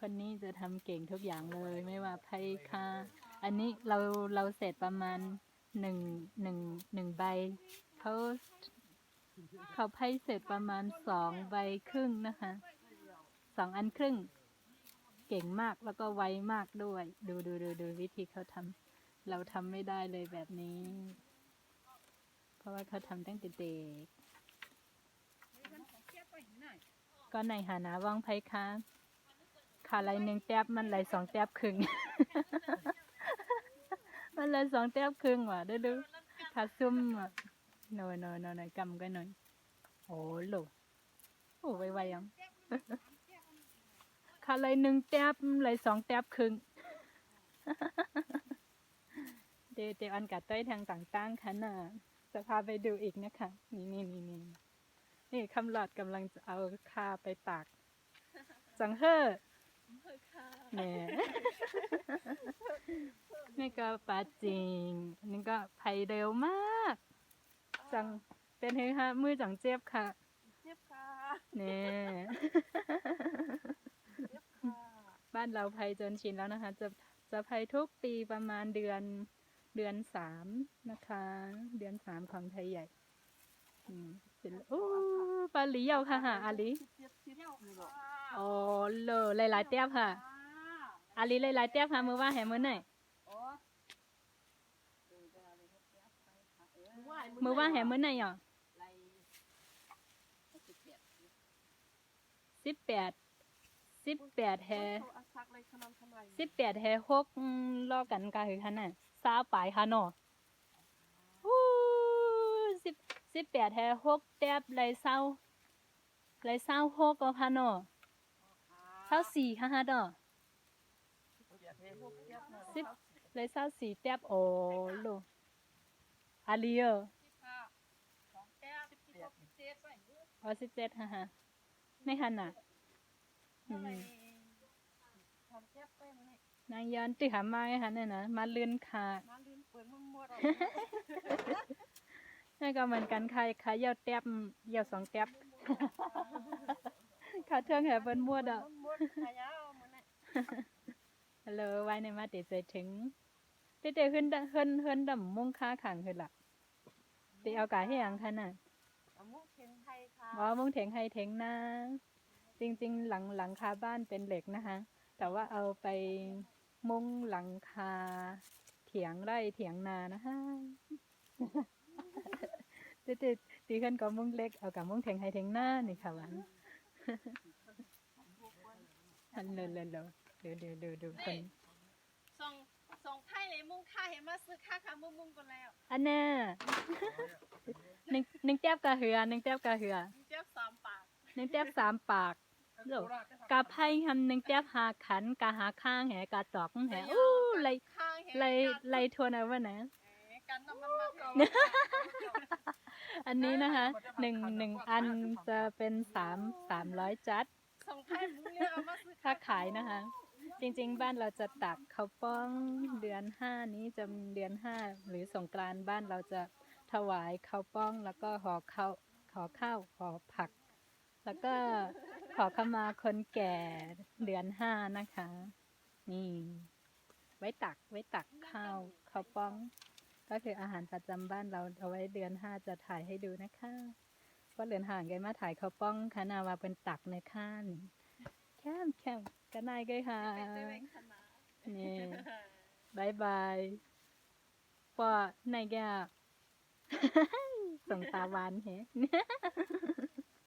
คนนี้จะทำเก่งทุกอย่างเลยไม่ว่าไพค่ะ อันนี้เราเราเสร็จประมาณหนึ่งหนึ่งหนึ่งใบเขาเขาไพ่เสร็จประมาณสองใบครึ่งนะคะสองอันครึ่ง เก่งมากแล้วก็ไวมากด้วย ดูดูดูดูวิธีเขาทำเราทำไม่ได้เลยแบบนี้ เพราะว่าเขาทำตั้งแต่เด็กก็ในหานะว่างไพ่ค่ะ ขาไรหนึ่งแต้บมันไหลสองแต้บครึ่ง มันเลยสองแต้บครึ่งว่ะดูดูขาซุ่มอะหน่อยหน่อยหน่อยหน่อยกำกันหน่อยโอ้โหโอ้ไวไวๆยังขาเลยหนึ่งแต้บเลยสองแต้บครึ่งเดยวเดยวอันกัดต้อยทางต่างๆค่ะน่ะจะพาไปดูอีกนะคะ นี่นี่นี่นี่นี่คำหลอดกำลังจะเอาคาไปตากจังเฮ้อ เนี่ยนี่ก็ปลาจริงอันนี้ก็ไผเร็วมาก จังเป็นไงคะมือจังเจ็บค่ะ เจ็บค่ะเนี่ยเจ็บค่ะ บ้านเราภัยจนชินแล้วนะคะ จะจะภัยทุกปีประมาณเดือนเดือนสามนะคะ เดือนสามของไทยใหญ่อืมเสร็จแล้วโอ้ปลาหลีเยาค่ะหาอาลีเจ็บที่เที่ยวนี่หรอกโอ้เลอหลายๆเตี้ยบค่ะ อาลีหลายๆเตี้ยบค่ะมือว่าแหมือไหนโอ้เอวลาเลยครับเจ็บไปค่ะเออมือว่าแหมือไหนอะไรสิบแปดสิบแปดสิบแปดแฮโอ้เอาซักเลยขนมทำไมสิบแปดแฮหกลอกกันกาคือคันน่ะสาวปลายค่ะเนาะอู้สิบสิบแปดแฮหกแตบเลยเศร้าเลยเศร้าหกก็ค่ะเนาะเศร้าสี่ค่ะฮะดอก สิบเลยเศร้าสี่แตบโอ้โลอาลีเออสิบห้าสองแก้วสิบหกสิบเจ็ดไปอ๋อสิบเจ็ดฮะฮะไม่หันน่ะอืทำไมมทำแก้วไปไหมนางยันติหามาไงฮะเนี่ยนะมาเลื่อนขามาลืมเปิดมันหมดนั่นก็เหมือนกันค่ะค่ะเยาแตบเยาสองแตบค่ะเทืองแห่เปิ้นมั่วดอก ฮัลโหลไว้ในมาเตใจถึงเตเตขึ้นดะเฮินเฮินดำมุ่งค่าขังขึ้นละเตเอากาให้ยังคะน่ะเอามุกเข็นไทยค่ะอ๋อมุ่งเถงให้เถงนะจริง ๆ หลังหลังคาบ้านเป็นเหล็กนะคะแต่ว่าเอาไปมุงหลังคา เถียงไร่เถียงนานะคะเตเตตีขึ้นก็มุงเล็กเอากับมุงเถงให้เถงหน้านี่ค่ะหวันฮัลโหลเลโล เดี๋ยวเดี๋ยวเดี๋ยวเดี๋ยวคนส่งส่งไทยเลยมุ่งค่าเห็นมาซื้อค่าค่ะมุ่งมุ่งกันแล้วอันน่ะหนึ่งหนึ่งแต้บกะเหือหนึ่งแต้บกะเหือเจ็บสามปากหนึ่งแต้บสามปากโลกะไพ่คำหนึ่งแต้บหาขันกะหาข้างแหกะตอกแหอู้ไรข้างเห็นไรไรทวนเอาวะนะกันน้ำมันมาก่อนอันนี้นะคะหนึ่งหนึ่งอันจะเป็นสามสามร้อยจัดส่งไทยมุ่งเนี่ยเอามาซื้อถ้าขายนะคะ จริง ๆ บ้านเราจะตักข้าวป้องเดือนห้านี้จะเดือนห้าหรือสงกรานต์บ้านเราจะถวายข้าวป้องแล้วก็ห่อข้าวห่อข้าวห่อผัก แล้วก็ขอขมาคนแก่เดือนห้านะคะ นี่ ไว้ตักไว้ตักข้าวข้าวป้อง ก็คืออาหารประจำบ้านเราเอาไว้เดือนห้าจะถ่ายให้ดูนะคะว่าเดือนห่างกันมาถ่ายข้าวป้องคณาวาเป็นตักในข้านแคมแคม กันนายก็ค่ะไปซื้อแบงค์ขนาดนี่บายบายปอในแกส่งตาหวานเห